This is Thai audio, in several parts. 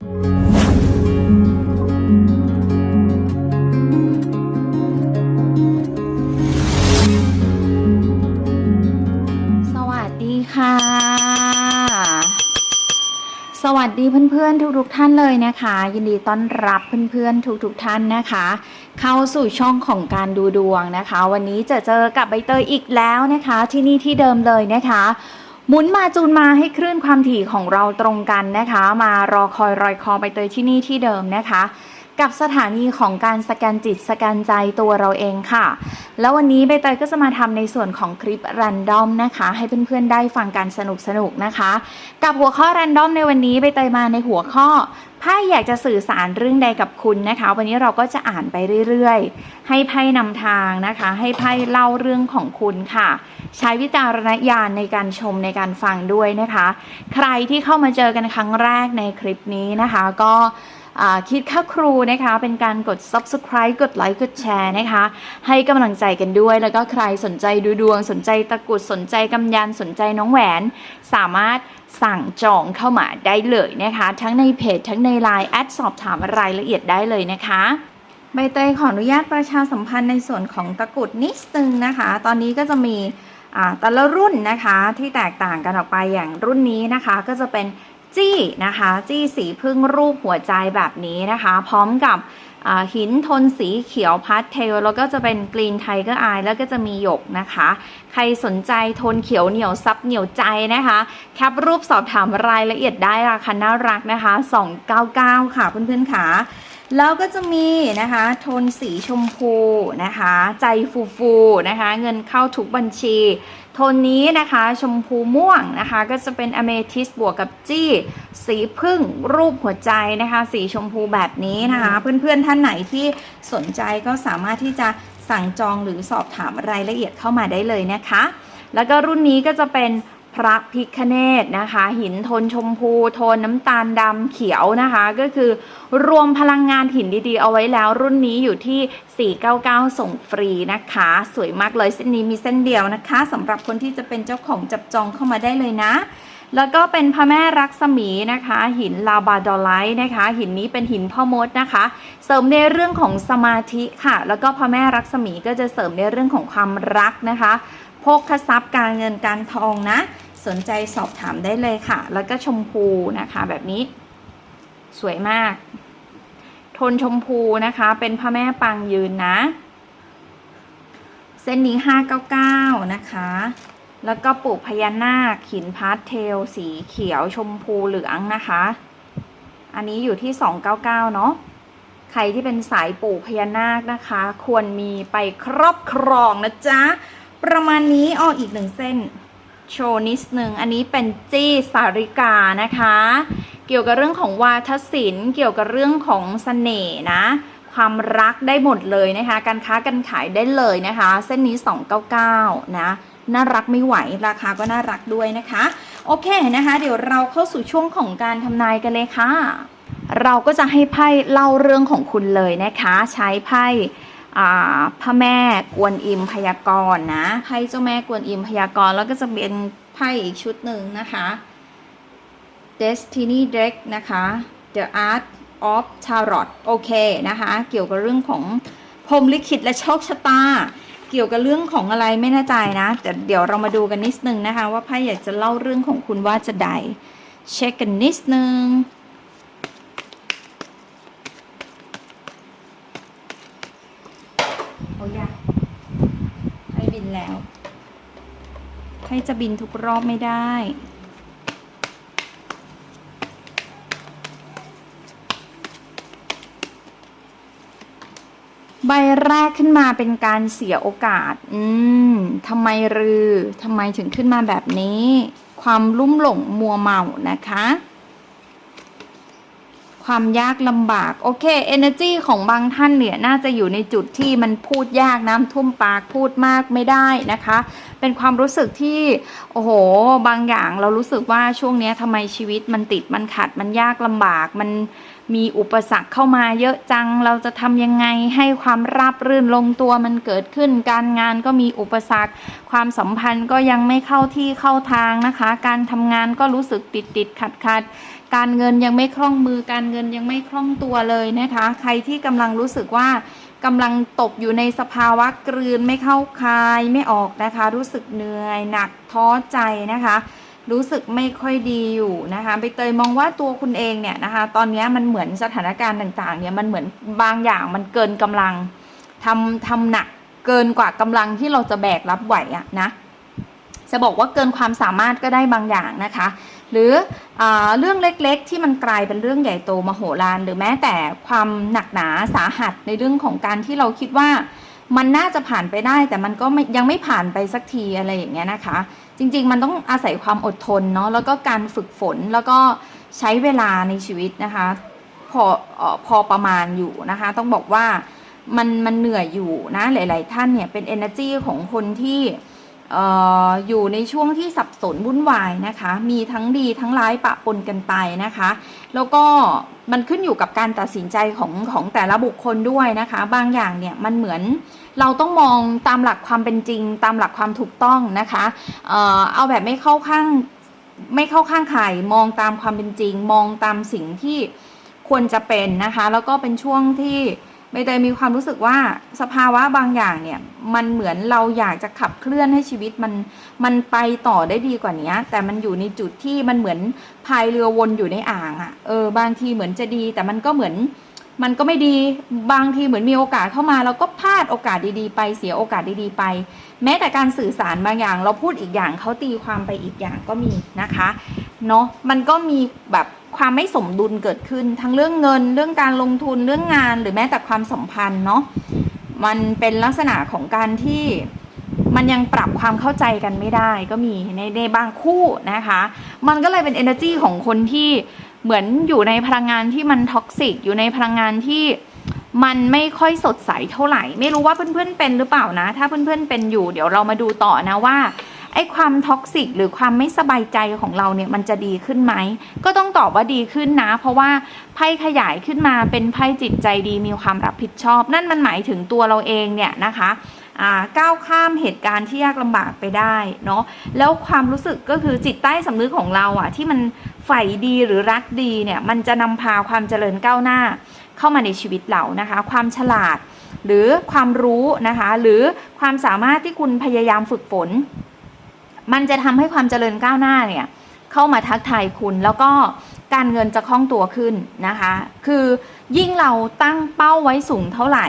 สวัสดีค่ะ สวัสดีเพื่อนๆ ทุกๆท่านเลยนะคะ ยินดีต้อนรับเพื่อนๆ ทุกๆท่านนะคะ เข้าสู่ช่องของการดูดวงนะคะ วันนี้จะเจอกับใบเตยอีกแล้วนะคะ ที่นี่ที่เดิมเลยนะคะ หมุนมาจูนมาให้คลื่นความถี่ของเราตรงกันนะคะ มารอคอยรอยคอไปเตยที่นี่ที่เดิมนะคะ กับสถานีของการสแกนจิตสแกนใจตัวเราเองค่ะ แล้ววันนี้ใบเตยก็จะมาทำในส่วนของคลิปรันดอมนะคะ ให้เพื่อนๆได้ฟังกันสนุกๆนะคะ กับหัวข้อรันดอมในวันนี้ใบเตยมาในหัวข้อไพ่อยากจะสื่อสารเรื่องใดกับคุณนะคะ วันนี้เราก็จะอ่านไปเรื่อยๆ ให้ไพ่นำทางนะคะ ให้ไพ่เล่าเรื่องของคุณค่ะ ใช้วิจารณญาณในการชมในการฟังด้วยนะคะ ใครที่เข้ามาเจอกันครั้งแรกในคลิปนี้นะคะ ก็ คิดค่าครูนะคะเป็นการกด subscribe กดไลค์กดแชร์นะคะ ให้กำลังใจกันด้วย แล้วก็ใครสนใจดูดวง สนใจตะกรุดสนใจกำยันสนใจน้องแหวน สามารถสั่งจองเข้ามาได้เลยนะคะ ทั้งในเพจทั้งในไลน์แอดสอบถามรายละเอียดได้เลยนะคะใบเตยขออนุญาตประชาสัมพันธ์ในส่วนของตะกรุดนิดนึงนะคะ ตอนนี้ก็จะมีแต่ละรุ่นนะคะที่แตกต่างกันออกไปอย่างรุ่นนี้นะคะ ก็จะเป็น จี้นะคะ จี้สีพึ่งรูปหัวใจแบบนี้นะคะ พร้อมกับหินทนสีเขียวพาสเทล แล้วก็จะเป็นกรีนไทเกอร์อายแล้วก็จะมีหยกนะคะ ใครสนใจโทนเขียวเหนียวซับเหนียวใจนะคะ แคปรูปสอบถามรายละเอียดได้ราคาน่ารักนะคะ 299 ค่ะเพื่อนๆค่ะแล้วก็จะมีนะคะโทนสีชมพูนะคะ ใจฟูฟูๆนะคะ เงินเข้าทุกบัญชี ทนนี้นะคะชมพูม่วงนะคะก็จะเป็นอเมทิสบวกกับจี้ สีพึ่งรูปหัวใจนะคะ สีชมพูแบบนี้นะคะ เพื่อนๆท่านไหนที่สนใจก็สามารถที่จะสั่งจองหรือสอบถามรายละเอียดเข้ามาได้เลยนะคะ แล้วก็รุ่นนี้ก็จะเป็น พระพิคเนตนะคะ หินโทนชมพูโทนน้ำตาลดำเขียวนะคะ ก็คือรวมพลังงานหินดีๆ เอาไว้แล้ว รุ่นนี้อยู่ที่ 499 ส่งฟรีนะคะ สวยมากเลยเส้นนี้มีเส้นเดียวนะคะสำหรับคนที่จะเป็นเจ้าของจับจองเข้ามาได้เลยนะ แล้วก็เป็นพระแม่รักษมีนะคะ หินลาบาดอลไลท์นะคะ หินนี้เป็นหินพ่อมดนะคะ เสริมในเรื่องของสมาธิค่ะ แล้วก็พระแม่รักษมีก็จะเสริมในเรื่องของความรักนะคะโภคทรัพย์การเงินการทองนะ สนใจสอบถามได้เลยค่ะ แล้วก็ชมพูนะคะแบบนี้ สวยมาก โทนชมพูนะคะ เป็นพระแม่ปางยืนนะ เส้นนี้ 599 นะคะ แล้วก็ปลูกพญานาคหินพาสเทล สีเขียวชมพูเหลืองนะคะ อันนี้อยู่ที่ 299 เนาะใครที่เป็นสายปลูกพญานาคนะคะ ควรมีไปครอบครองนะจ๊ะ ประมาณนี้อ้ออีกหนึ่งเส้น โชว์นิดนึง อันนี้เป็นจี้สาริกานะคะ เกี่ยวกับเรื่องของวาทศิลป์ เกี่ยวกับเรื่องของเสน่ห์นะ ความรักได้หมดเลยนะคะ การค้าการขายได้เลยนะคะ เส้นนี้ 299 นะ น่ารักไม่ไหว ราคาก็น่ารักด้วยนะคะ โอเคนะคะ เดี๋ยวเราเข้าสู่ช่วงของการทำนายกันเลยค่ะ เราก็จะให้ไพ่เล่าเรื่องของคุณเลยนะคะ ใช้ไพ่ พระแม่กวนอิมพยากรณ์นะไพ่เจ้าแม่กวนอิมพยากรณ์แล้วก็จะเป็นไพ่อีกชุดหนึ่งนะคะ Destiny Deck นะคะ The Art of Tarot โอเคนะคะ เกี่ยวกับเรื่องของพรมลิขิตและโชคชะตา เกี่ยวกับเรื่องของอะไรไม่แน่ใจนะ แต่เดี๋ยวเรามาดูกันนิดนึงนะคะ ว่าไพ่อยากจะเล่าเรื่องของคุณว่าจะใด เช็คกันนิดนึง โอ้ยากให้บินแล้ว ให้ จะบินทุกรอบไม่ได้ ใบแรกขึ้นมาเป็นการเสียโอกาส อืมทำไมรือทำไมถึงขึ้นมาแบบนี้ ความลุ่มหลงมัวเมานะคะ ความยากลำบากโอเค energy ของบางท่านเนี่ยน่าจะอยู่ในจุดที่มันพูดยากน้ำท่วมปากพูดมากไม่ได้นะคะ เป็นความรู้สึกที่โอ้โห บางอย่างเรารู้สึกว่าช่วงนี้ทำไมชีวิตมันติดมันขัดมันยากลำบากมันมีอุปสรรคเข้ามาเยอะจัง เราจะทำยังไงให้ความราบรื่นลงตัวมันเกิดขึ้น การงานก็มีอุปสรรค ความสัมพันธ์ก็ยังไม่เข้าที่เข้าทางนะคะ การทำงานก็รู้สึกติดติดขัดขัด การเงินยังไม่คล่องมือการเงินยังไม่คล่องตัวเลยนะคะ ใครที่กำลังรู้สึกว่ากำลังตกอยู่ในสภาวะกลืนไม่เข้าคายไม่ออกนะคะ รู้สึกเหนื่อยหนักท้อใจนะคะ รู้สึกไม่ค่อยดีอยู่นะคะใบเตยมองว่าตัวคุณเองเนี่ยนะคะ ตอนนี้มันเหมือนสถานการณ์ต่างๆเนี่ยมันเหมือนบางอย่างมันเกินกำลังทำทำหนักเกินกว่ากำลังที่เราจะแบกรับไหวอะนะจะบอกว่าเกินความสามารถก็ได้บางอย่างนะคะ หรืออเรื่องเล็กๆ ที่มันกลายเป็นเรื่องใหญ่โตมโหฬารหรือแม้แต่ความหนักหนาสาหัสในเรื่องของการที่เราคิดว่ามันน่าจะผ่านไปได้แต่มันก็ยังไม่ผ่านไปสักทีอะไรอย่างเงี้ยนะคะ จริงๆ มันต้องอาศัยความอดทนเนาะแล้วก็การฝึกฝนแล้วก็ใช้เวลาในชีวิตนะคะ พออพอประมาณอยู่นะคะ ต้องบอกว่ามันมันเหนื่อยอยู่นะหลาย ๆ ท่านเนี่ยเป็น energy ของคนที่ อออยู่ในช่วงที่สับสนวุ่นวายนะคะ มีทั้งดีทั้งร้ายปะปนกันไปนะคะ แล้วก็มันขึ้นอยู่กับการตัดสินใจของของแต่ละบุคคลด้วยนะคะ บางอย่างเนี่ยมันเหมือนเราต้องมองตามหลักความเป็นจริง ตามหลักความถูกต้องนะคะเออเอาแบบไม่เข้าข้างไม่เข้าข้างใครมองตามความเป็นจริง มองตามสิ่งที่ควรจะเป็นนะคะ แล้วก็เป็นช่วงที่ ใบเตยมีความรู้สึกว่าสภาวะบางอย่างเนี่ยมันเหมือนเราอยากจะขับเคลื่อนให้ชีวิตมันมันไปต่อได้ดีกว่านี้แต่มันอยู่ในจุดที่มันเหมือนพายเรือวนอยู่ในอ่างอะ่ะเออบางทีเหมือนจะดี แต่มันก็เหมือนมันก็ไม่ดีบางทีเหมือนมีโอกาสเข้ามาเราก็พลาดโอกาสดีๆ ไปเสียโอกาสดีๆ ไป แม้แต่การสื่อสารบางอย่าง เราพูดอีกอย่างเขาตีความไปอีกอย่างก็มีนะคะเนาะมันก็มีแบบความไม่สมดุลเกิดขึ้น ทั้งเรื่องเงิน เรื่องการลงทุนเรื่องงาน หรือแม้แต่ความสัมพันธ์เนาะมันเป็นลักษณะของการที่มันยังปรับความเข้าใจกันไม่ได้ก็มีในในบางคู่นะคะ มันก็เลยเป็น energy ของคนที่เหมือนอยู่ในพลังงานที่มันท็อกซิกอยู่ในพลังงานที่ มันไม่ค่อยสดใสเท่าไหร่ ไม่รู้ว่าเพื่อนๆเป็นหรือเปล่านะ ถ้าเพื่อนๆเป็นอยู่ เดี๋ยวเรามาดูต่อนะว่าไอ้ความท็อกซิกหรือความไม่สบายใจของเราเนี่ยมันจะดีขึ้นไหม ก็ต้องตอบว่าดีขึ้นนะ เพราะว่าไพ่ขยายขึ้นมาเป็นไพ่จิตใจดีมีความรับผิดชอบ นั่นมันหมายถึงตัวเราเองเนี่ยนะคะอ่าก้าวข้ามเหตุการณ์ที่ยากลำบากไปได้เนาะแล้วความรู้สึกก็คือจิตใต้สำนึกของเราอะที่มันใฝ่ดีหรือรักดีเนี่ยมันจะนำพาความเจริญก้าวหน้า เข้ามาในชีวิตเรานะคะ ความฉลาดหรือความรู้นะคะ หรือความสามารถที่คุณพยายามฝึกฝน มันจะทำให้ความเจริญก้าวหน้าเนี่ยเข้ามาทักทายคุณแล้วก็การเงินจะคล่องตัวขึ้นนะคะ คือยิ่งเราตั้งเป้าไว้สูงเท่าไหร่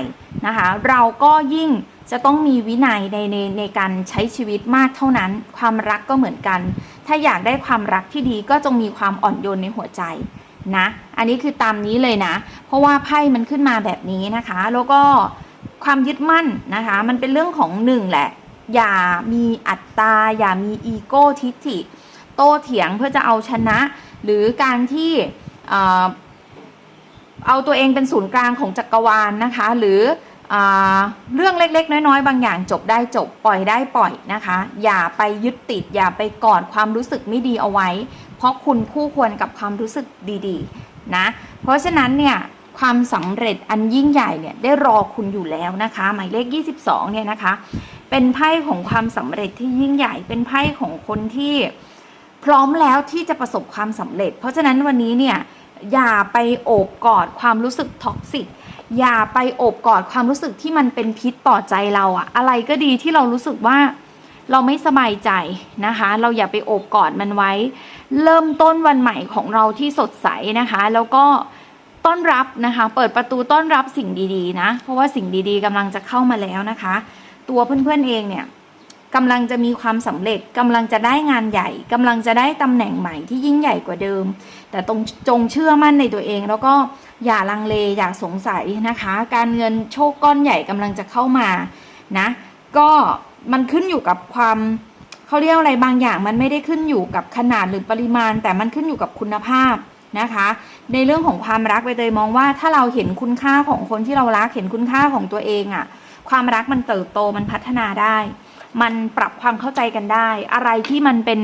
นะคะ เราก็ยิ่งจะต้องมีวินัยในในในการใช้ชีวิตมากเท่านั้น ความรักก็เหมือนกัน ถ้าอยากได้ความรักที่ดีก็จงมีความอ่อนโยนในหัวใจ นะ อันนี้คือตามนี้เลยนะ เพราะว่าไพ่มันขึ้นมาแบบนี้นะคะ แล้วก็ความยึดมั่นนะคะ มันเป็นเรื่องของหนึ่งแหละ อย่ามีอัตตา อย่ามีอีโก้ทิฐิ โต้เถียงเพื่อจะเอาชนะ หรือการที่เอาตัวเองเป็นศูนย์กลางของจักรวาลนะคะ หรือ เรื่องเล็กๆ น้อยๆ บางอย่างจบได้จบปล่อยได้ปล่อยนะคะ อย่าไปยึดติด อย่าไปกอดความรู้สึกไม่ดีเอาไว้ เพราะคุณคู่ควรกับความรู้สึกดีๆนะเพราะฉะนั้นเนี่ยความสำเร็จอันยิ่งใหญ่เนี่ยได้รอคุณอยู่แล้วนะคะ หมายเลข 22เนี่ยนะคะ เป็นไพ่ของความสำเร็จที่ยิ่งใหญ่เป็นไพ่ของคนที่พร้อมแล้วที่จะประสบความสำเร็จ เพราะฉะนั้นวันนี้เนี่ยอย่าไปโอบกอดความรู้สึกท็อกซิก อย่าไปอบกอดความรู้สึกที่มันเป็นพิษต่อใจเราอะอะไรก็ดีที่เรารู้สึกว่าเราไม่สบายใจนะคะ เราอย่าไปโอบกอดมันไว้ เริ่มต้นวันใหม่ของเราที่สดใสนะคะ แล้วก็ต้อนรับนะคะ เปิดประตูต้อนรับสิ่งดีๆ นะ เพราะว่าสิ่งดีๆกำลังจะเข้ามาแล้วนะคะ ตัวเพื่อนๆเองเนี่ยกำลังจะมีความสำเร็จกำลังจะได้งานใหญ่กำลังจะได้ตำแหน่งใหม่ที่ยิ่งใหญ่กว่าเดิม แต่ตรงจงเชื่อมั่นในตัวเองแล้วก็ อย่าลังเลอย่าสงสัยนะคะ การเงินโชคก้อนใหญ่กำลังจะเข้ามานะ ก็มันขึ้นอยู่กับความเขาเรียกอะไรบางอย่าง มันไม่ได้ขึ้นอยู่กับขนาดหรือปริมาณ แต่มันขึ้นอยู่กับคุณภาพนะคะ ในเรื่องของความรักไปเตยมองว่า ถ้าเราเห็นคุณค่าของคนที่เรารักเห็นคุณค่าของตัวเองอะความรักมันเติบโตมันพัฒนาได้ มันปรับความเข้าใจกันได้ อะไรที่มันเป็น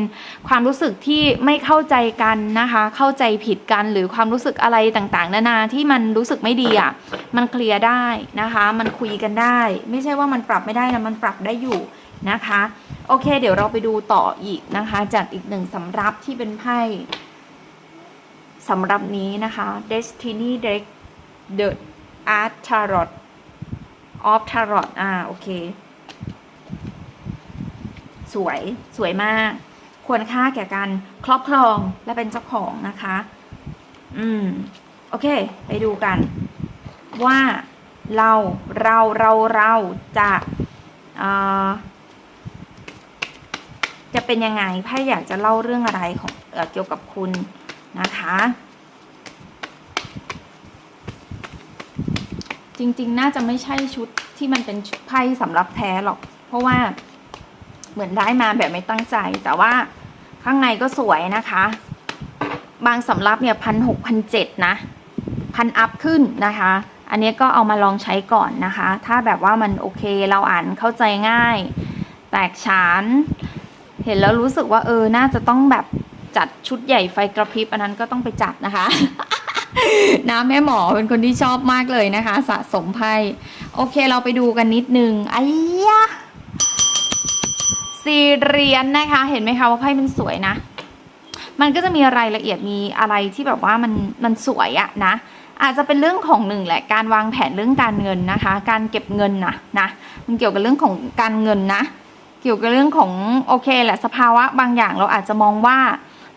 ความรู้สึกที่ไม่เข้าใจกันนะคะ เข้าใจผิดกันหรือความรู้สึกอะไรต่างๆ นานาที่มันรู้สึกไม่ดีอะมันเคลียร์ได้นะคะ มันคุยกันได้ ไม่ใช่ว่ามันปรับไม่ได้นะมันปรับได้อยู่นะคะ โอเค เดี๋ยวเราไปดูต่ออีกนะคะ จากอีกหนึ่งสำรับที่เป็นไพ่สำรับนี้นะคะ Destiny Deck The Art Tarot of Tarot อ่า โอเค สวยสวยมาก ควรค่าแก่การครอบครองและเป็นเจ้าของนะคะ อืม โอเค ไปดูกัน ว่าเราเราเราเราจะจะเป็นยังไงไพ่อยากจะเล่าเรื่องอะไรของเอเกี่ยวกับคุณนะคะ จริงๆ น่าจะไม่ใช่ชุดที่มันเป็นไพ่สำหรับแท้หรอก เพราะว่า เหมือนได้มาแบบไม่ตั้งใจ แต่ว่าข้างในก็สวยนะคะ บางสำรับเนี่ยพันหกพันเจ็ดนะพันอัพขึ้นนะคะ อันนี้ก็เอามาลองใช้ก่อนนะคะ ถ้าแบบว่ามันโอเคเราอ่านเข้าใจง่าย แตกฉาน เห็นแล้วรู้สึกว่าเออน่าจะต้องแบบจัดชุดใหญ่ไฟกระพริบอันนั้นก็ต้องไปจัดนะคะนะแม่หมอเป็นคนที่ชอบมากเลยนะคะ สะสมไพ่โอเคเราไปดูกันนิดนึงไอ้ยะ สี่เหรียญนะคะ เห็นไหมคะว่าไพ่มันสวยนะ มันก็จะมีรายละเอียดมีอะไรที่แบบว่ามันมันสวยอะนะ อาจจะเป็นเรื่องของหนึ่งแหละ การวางแผนเรื่องการเงินนะคะ การเก็บเงินนะนะ มันเกี่ยวกับเรื่องของการเงินนะ เกี่ยวกับเรื่องของโอเคแหละสภาวะบางอย่างเราอาจจะมองว่า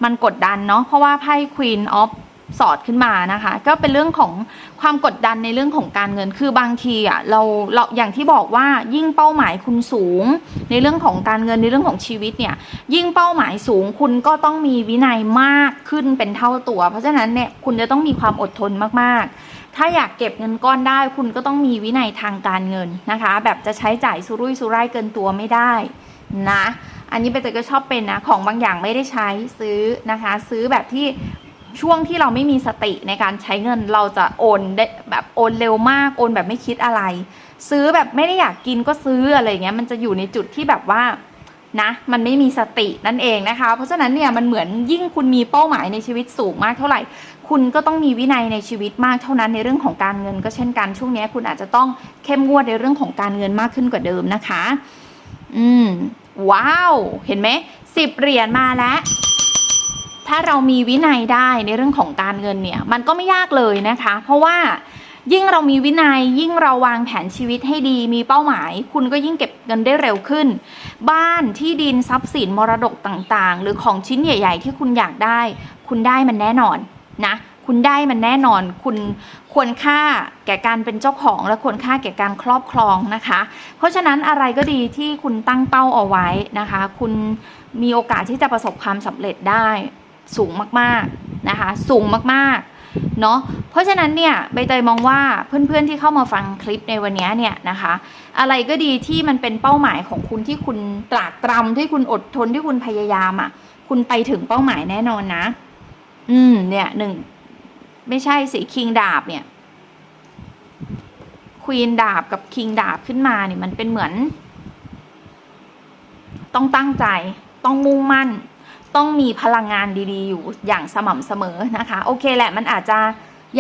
มันกดดันเนาะ เพราะว่าไพ่ Queen of สอดขึ้นมานะคะ ก็เป็นเรื่องของความกดดันในเรื่องของการเงินคือบางทีอะเราเราอย่างที่บอกว่ายิ่งเป้าหมายคุณสูง ในเรื่องของการเงินในเรื่องของชีวิตเนี่ย ยิ่งเป้าหมายสูงคุณก็ต้องมีวินัยมากขึ้นเป็นเท่าตัว เพราะฉะนั้นเนี่ยคุณจะต้องมีความอดทนมากๆ ถ้าอยากเก็บเงินก้อนได้ คุณก็ต้องมีวินัยทางการเงินนะคะ แบบจะใช้จ่ายสุรุ่ยสุร่ายเกินตัวไม่ได้นะอันนี้ไปเตยก็ชอบเป็นนะ ของบางอย่างไม่ได้ใช้ซื้อนะคะ ซื้อแบบที่ ช่วงที่เราไม่มีสติในการใช้เงินเราจะโอนได้แบบโอนเร็วมากโอนแบบไม่คิดอะไร ซื้อแบบไม่ได้อยากกินก็ซื้ออะไรอย่างเงี้ยมันจะอยู่ในจุดที่แบบว่านะมันไม่มีสตินั่นเองนะคะ เพราะฉะนั้นเนี่ยมันเหมือนยิ่งคุณมีเป้าหมายในชีวิตสูงมากเท่าไหร่ คุณก็ต้องมีวินัยในชีวิตมากเท่านั้นในเรื่องของการเงินก็เช่นกันช่วงนี้คุณอาจจะต้องเข้มงวดในเรื่องของการเงินมากขึ้นกว่าเดิมนะคะ อืมว้าว เห็นไหมสิบเหรียญมาแล้ว ถ้าเรามีวินัยได้ในเรื่องของการเงินเนี่ยมันก็ไม่ยากเลยนะคะ เพราะว่ายิ่งเรามีวินัยยิ่งเราวางแผนชีวิตให้ดีมีเป้าหมาย คุณก็ยิ่งเก็บเงินได้เร็วขึ้น บ้านที่ดินทรัพย์สินมรดกต่างๆ หรือของชิ้นใหญ่ ๆ ที่คุณอยากได้ คุณได้มันแน่นอนนะคุณได้มันแน่นอน คุณควรค่าแก่การเป็นเจ้าของ และควรค่าแก่การครอบครองนะคะ เพราะฉะนั้นอะไรก็ดีที่คุณตั้งเป้าเอาไว้นะคะ คุณมีโอกาสที่จะประสบความสำเร็จได้ สูงมากๆนะคะ สูงมากๆเนาะเพราะฉะนั้นเนี่ยใบเตยมองว่าเพื่อนๆที่เข้ามาฟังคลิปในวันนี้เนี่ยนะคะ อะไรก็ดีที่มันเป็นเป้าหมายของคุณที่คุณตรากตรำที่คุณอดทนที่คุณพยายามอะ่ะ คุณไปถึงเป้าหมายแน่นอนนะ อืม เนี่ยหนึ่งไม่ใช่สิคิงดาบเนี่ยควีนดาบกับคิงดาบขึ้นมาเนี่ยมันเป็นเหมือน ต้องตั้งใจต้องมุ่งมั่น ต้องมีพลังงานดีๆ อยู่อย่างสม่ำเสมอนะคะ โอเคแหละมันอาจจะ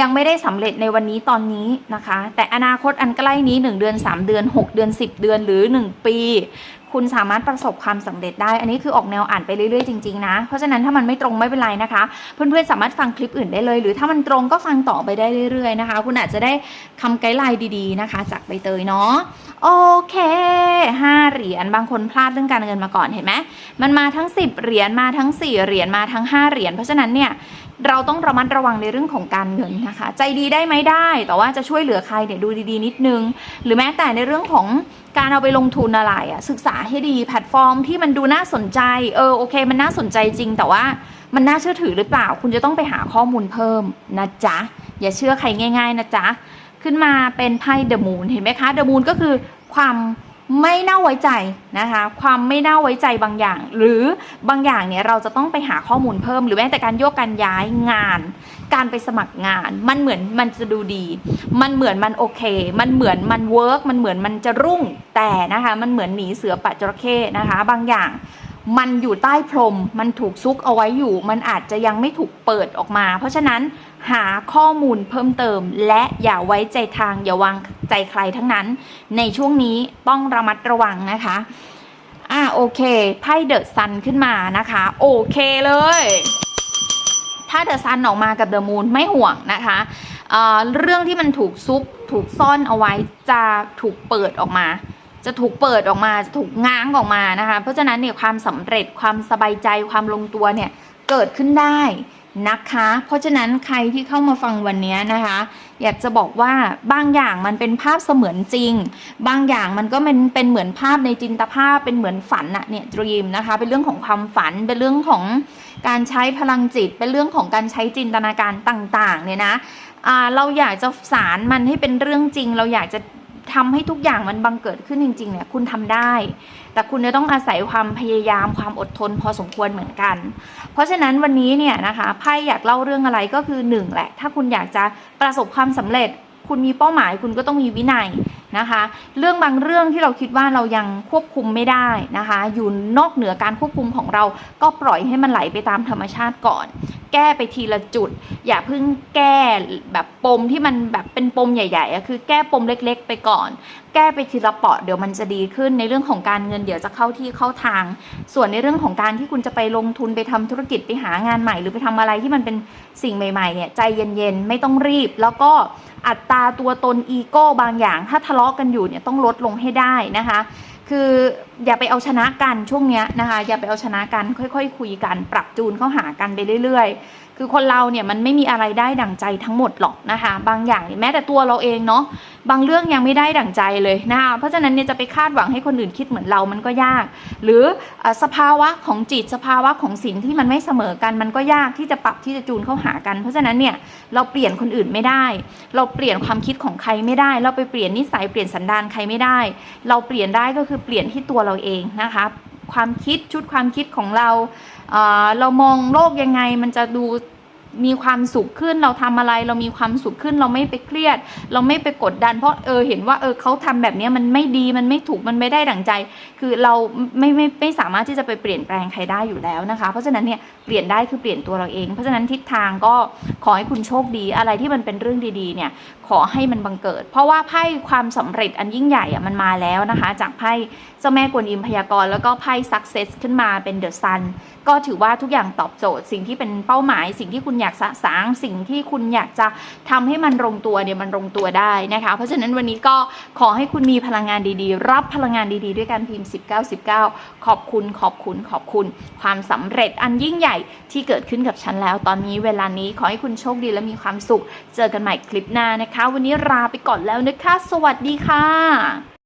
ยังไม่ได้สำเร็จในวันนี้ตอนนี้นะคะ แต่อนาคตอันใกล้นี้ 1 เดือน 3 เดือน 6 เดือน 10 เดือนหรือ 1 ปี คุณสามารถประสบความสำเร็จได้ อันนี้คือออกแนวอ่านไปเรื่อยๆจริงๆนะ เพราะฉะนั้นถ้ามันไม่ตรงไม่เป็นไรนะคะ เพื่อนๆสามารถฟังคลิปอื่นได้เลย หรือถ้ามันตรงก็ฟังต่อไปได้เรื่อยๆนะคะ คุณอาจจะได้คำไกด์ไลน์ดีๆนะคะ จากใบเตยเนาะ โอเคห้าเหรียญ บางคนพลาดเรื่องการเงินมาก่อนเห็นไหม มันมาทั้ง 10 เหรียญ มาทั้ง 4 เหรียญ มาทั้ง 5 เหรียญ เพราะฉะนั้นเนี่ยเราต้องระมัดระวังในเรื่องของการเงินนะคะ ใจดีได้ไหมได้ แต่ว่าจะช่วยเหลือใครเนี่ยดูดีๆ นิดนึง หรือแม้แต่ในเรื่องของการเอาไปลงทุนอะไรอะศึกษาให้ดีแพลตฟอร์มที่มันดูน่าสนใจ เออโอเค มันน่าสนใจจริง แต่ว่ามันน่าเชื่อถือหรือเปล่า คุณจะต้องไปหาข้อมูลเพิ่มนะจ๊ะ อย่าเชื่อใครง่าย ๆ นะจ๊ะ ขึ้นมาเป็นไพ่เดอะมูนเห็นไหมคะเดอะมูนก็คือความไม่น่าไว้ใจนะคะ ความไม่น่าไว้ใจบางอย่าง หรือบางอย่างเนี่ยเราจะต้องไปหาข้อมูลเพิ่ม หรือแม้แต่การโยกการย้ายงาน การไปสมัครงาน มันเหมือนมันจะดูดี มันเหมือนมันโอเค มันเหมือนมันเวิร์กมันเหมือนมันจะรุ่งแต่นะคะ มันเหมือนหนีเสือปัจจระเข้นะคะ บางอย่างมันอยู่ใต้พรม มันถูกซุกเอาไว้อยู่ มันอาจจะยังไม่ถูกเปิดออกมา เพราะฉะนั้นหาข้อมูลเพิ่มเติม และอย่าไว้ใจทาง อย่าวางใจใครทั้งนั้น ในช่วงนี้ต้องระมัดระวังนะคะ อ่าโอเค ไพ่เดอะซันขึ้นมานะคะ โอเคเลย ถ้าเดอะซันออกมากับเดอะมูนไม่ห่วงนะคะเเรื่องที่มันถูกซุกถูกซ่อนเอาไว้จะถูกเปิดออกมา จะถูกเปิดออกมาจะถูกง้างออกมานะคะ เพราะฉะนั้นเนี่ยความสำเร็จความสบายใจความลงตัวเนี่ยเกิดขึ้นได้นะคะ เพราะฉะนั้นใครที่เข้ามาฟังวันนี้นะคะ อยากจะบอกว่าบางอย่างมันเป็นภาพเสมือนจริง บางอย่างมันก็เป็นเป็นเหมือนภาพในจินตภาพเป็นเหมือนฝันอะเนี่ยดรีมนะคะ เป็นเรื่องของความฝัน เป็นเรื่องของการใช้พลังจิต เป็นเรื่องของการใช้จินตนาการต่างๆ เนี่ยนะเราอยากจะสารมันให้เป็นเรื่องจริง เราอยากจะ ทำให้ทุกอย่างมันบังเกิดขึ้นจริงๆเนี่ยคุณทำได้ แต่คุณจะต้องอาศัยความพยายามความอดทนพอสมควรเหมือนกัน เพราะฉะนั้นวันนี้เนี่ยนะคะไพ่อยากเล่าเรื่องอะไรก็คือหนึ่งแหละ ถ้าคุณอยากจะประสบความสำเร็จ คุณมีเป้าหมายคุณก็ต้องมีวินัย นะคะ เรื่องบางเรื่องที่เราคิดว่าเรายังควบคุมไม่ได้นะคะ อยู่นอกเหนือการควบคุมของเรา ก็ปล่อยให้มันไหลไปตามธรรมชาติก่อน แก้ไปทีละจุด อย่าเพิ่งแก้แบบปมที่มันแบบเป็นปมใหญ่ๆคือแก้ปมเล็ก ๆ ไปก่อน ก้ไปทีละเปาะเดี๋ยวมันจะดีขึ้นในเรื่องของการเงินเดี๋ยวจะเข้าที่เข้าทาง ส่วนในเรื่องของการที่คุณจะไปลงทุนไปทำธุรกิจไปหางานใหม่ หรือไปทำอะไรที่มันเป็นสิ่งใหม่ๆเนี่ยใจเย็นๆ ไม่ต้องรีบ แล้วก็อัตราตัวตนอีโก้บางอย่าง ถ้าทะเลาะกันอยู่เนี่ยต้องลดลงให้ได้นะคะ คืออย่าไปเอาชนะกันช่วงเนี้ยนะคะอย่าไปเอาชนะกันค่อยๆคุยกัน ปรับจูนเข้าหากันไปเรื่อยๆ คือคนเราเนี่ยมันไม่มีอะไรได้ดั่งใจทั้งหมดหรอกนะคะ บางอย่างแม้แต่ตัวเราเองเนาะ บางเรื่องยังไม่ได้ดั่งใจเลยนะคะเพราะฉะนั้นเนี่ยจะไปคาดหวังให้คนอื่นคิดเหมือนเรามันก็ยาก หรือสภาวะของจิตสภาวะของสิ่งที่มันไม่เสมอกันมันก็ยากที่จะปรับที่จะจูนเข้าหากัน เพราะฉะนั้นเนี่ยเราเปลี่ยนคนอื่นไม่ได้ เราเปลี่ยนความคิดของใครไม่ได้ เราไปเปลี่ยนนิสัยเปลี่ยนสันดานใครไม่ได้ เราเปลี่ยนได้ก็คือเปลี่ยนที่ตัวเราเองนะคะความคิดชุดความคิดของเราเเรามองโลกยังไงมันจะดู มีความสุขขึ้นเราทำอะไร เรามีความสุขขึ้นเราไม่ไปเครียด เราไม่ไปกดดัน เพราะเออเห็นว่าเออเขาทำแบบนี้มันไม่ดีมันไม่ถูกมันไม่ได้ดั่งใจ คือเราไม่ไม่ไม่สามารถที่จะไปเปลี่ยนแปลงใครได้อยู่แล้วนะคะ เพราะฉะนั้นเนี่ย เปลี่ยนได้คือเปลี่ยนตัวเราเอง เพราะฉะนั้นทิศทางก็ขอให้คุณโชคดี อะไรที่มันเป็นเรื่องดีๆเนี่ยขอให้มันบังเกิด เพราะว่าไพ่ความสำเร็จอันยิ่งใหญ่อะมันมาแล้วนะคะ จากไพ่เจ้าแม่กวนอิมพยากรณ์แล้วก็ไพ่ success ขึ้นมาเป็น the sun ก็ถือว่าทุกอย่างตอบโจทย์ สิ่งที่เป็นเป้าหมาย สิ่งที่คุณอยากสะสางสิ่งที่คุณอยากจะทำให้มันลงตัวเนี่ยมันลงตัวได้นะคะ เพราะฉะนั้นวันนี้ก็ขอให้คุณมีพลังงานดีๆ รับพลังงานดีๆ ด้วยการพิมพ์ 1919 ขอบคุณขอบคุณขอบคุณ ความสำเร็จอันยิ่งใหญ่ที่เกิดขึ้นกับฉันแล้ว ตอนนี้เวลานี้ขอให้คุณโชคดีและมีความสุข เจอกันใหม่คลิปหน้านะคะ วันนี้ลาไปก่อนแล้วนะคะ สวัสดีค่ะ